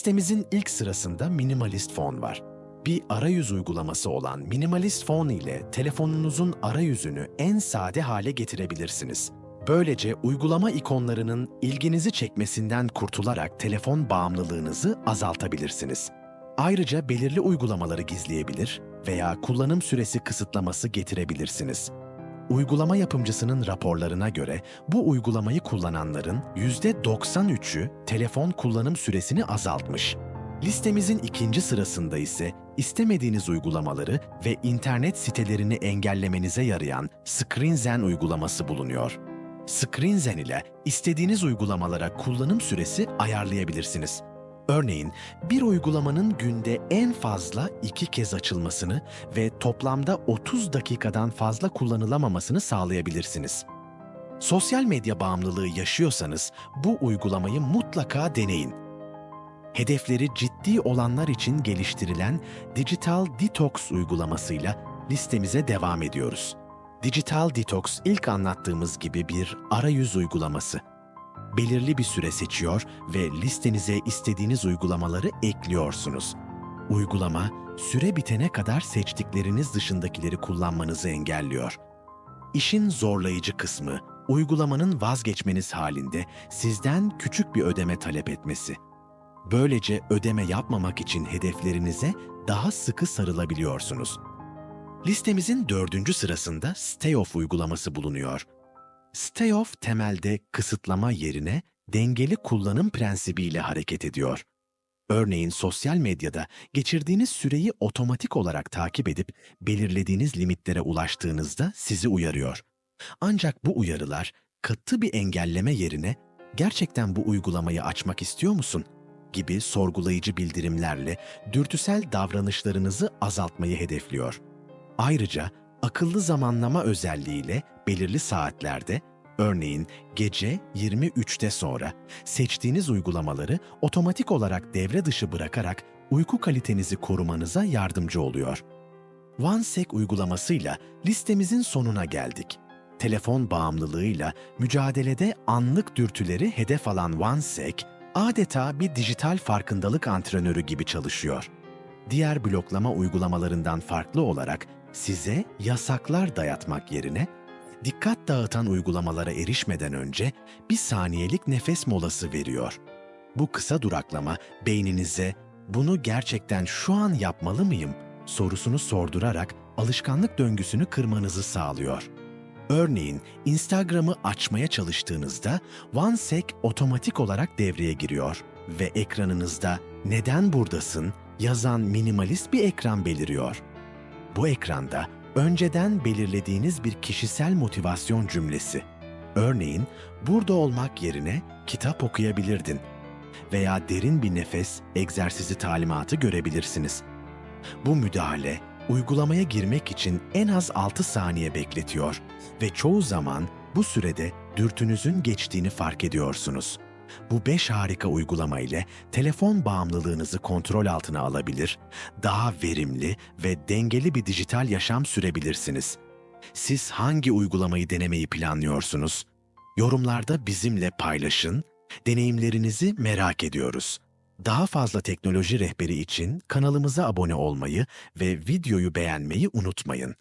Listemizin ilk sırasında Minimalist Phone var. Bir arayüz uygulaması olan Minimalist Phone ile telefonunuzun arayüzünü en sade hale getirebilirsiniz. Böylece uygulama ikonlarının ilginizi çekmesinden kurtularak telefon bağımlılığınızı azaltabilirsiniz. Ayrıca belirli uygulamaları gizleyebilir veya kullanım süresi kısıtlaması getirebilirsiniz. Uygulama yapımcısının raporlarına göre bu uygulamayı kullananların %93'ü telefon kullanım süresini azaltmış. Listemizin ikinci sırasında ise istemediğiniz uygulamaları ve internet sitelerini engellemenize yarayan ScreenZen uygulaması bulunuyor. ScreenZen ile istediğiniz uygulamalara kullanım süresi ayarlayabilirsiniz. Örneğin bir uygulamanın günde en fazla iki kez açılmasını ve toplamda 30 dakikadan fazla kullanılamamasını sağlayabilirsiniz. Sosyal medya bağımlılığı yaşıyorsanız bu uygulamayı mutlaka deneyin. Hedefleri ciddi olanlar için geliştirilen Digital Detox uygulamasıyla listemize devam ediyoruz. Digital Detox ilk anlattığımız gibi bir arayüz uygulaması. Belirli bir süre seçiyor ve listenize istediğiniz uygulamaları ekliyorsunuz. Uygulama süre bitene kadar seçtikleriniz dışındakileri kullanmanızı engelliyor. İşin zorlayıcı kısmı uygulamanın vazgeçmeniz halinde sizden küçük bir ödeme talep etmesi. Böylece ödeme yapmamak için hedeflerinize daha sıkı sarılabiliyorsunuz. Listemizin dördüncü sırasında Stay Off uygulaması bulunuyor. Stay Off temelde kısıtlama yerine dengeli kullanım prensibiyle hareket ediyor. Örneğin sosyal medyada geçirdiğiniz süreyi otomatik olarak takip edip belirlediğiniz limitlere ulaştığınızda sizi uyarıyor. Ancak bu uyarılar katı bir engelleme yerine gerçekten bu uygulamayı açmak istiyor musun? gibi sorgulayıcı bildirimlerle dürtüsel davranışlarınızı azaltmayı hedefliyor. Ayrıca akıllı zamanlama özelliğiyle belirli saatlerde, örneğin gece 23'te sonra seçtiğiniz uygulamaları otomatik olarak devre dışı bırakarak uyku kalitenizi korumanıza yardımcı oluyor. OneSec uygulamasıyla listemizin sonuna geldik. Telefon bağımlılığıyla mücadelede anlık dürtüleri hedef alan OneSec, adeta bir dijital farkındalık antrenörü gibi çalışıyor. Diğer bloklama uygulamalarından farklı olarak size yasaklar dayatmak yerine dikkat dağıtan uygulamalara erişmeden önce bir saniyelik nefes molası veriyor. Bu kısa duraklama beyninize bunu gerçekten şu an yapmalı mıyım sorusunu sordurarak alışkanlık döngüsünü kırmanızı sağlıyor. Örneğin Instagram'ı açmaya çalıştığınızda OneSec otomatik olarak devreye giriyor ve ekranınızda "Neden buradasın?" yazan minimalist bir ekran beliriyor. Bu ekranda önceden belirlediğiniz bir kişisel motivasyon cümlesi. Örneğin burada olmak yerine kitap okuyabilirdin veya derin bir nefes egzersizi talimatı görebilirsiniz. Bu müdahale uygulamaya girmek için en az 6 saniye bekletiyor ve çoğu zaman bu sürede dürtünüzün geçtiğini fark ediyorsunuz. Bu 5 harika uygulama ile telefon bağımlılığınızı kontrol altına alabilir, daha verimli ve dengeli bir dijital yaşam sürebilirsiniz. Siz hangi uygulamayı denemeyi planlıyorsunuz? Yorumlarda bizimle paylaşın, deneyimlerinizi merak ediyoruz. Daha fazla teknoloji rehberi için kanalımıza abone olmayı ve videoyu beğenmeyi unutmayın.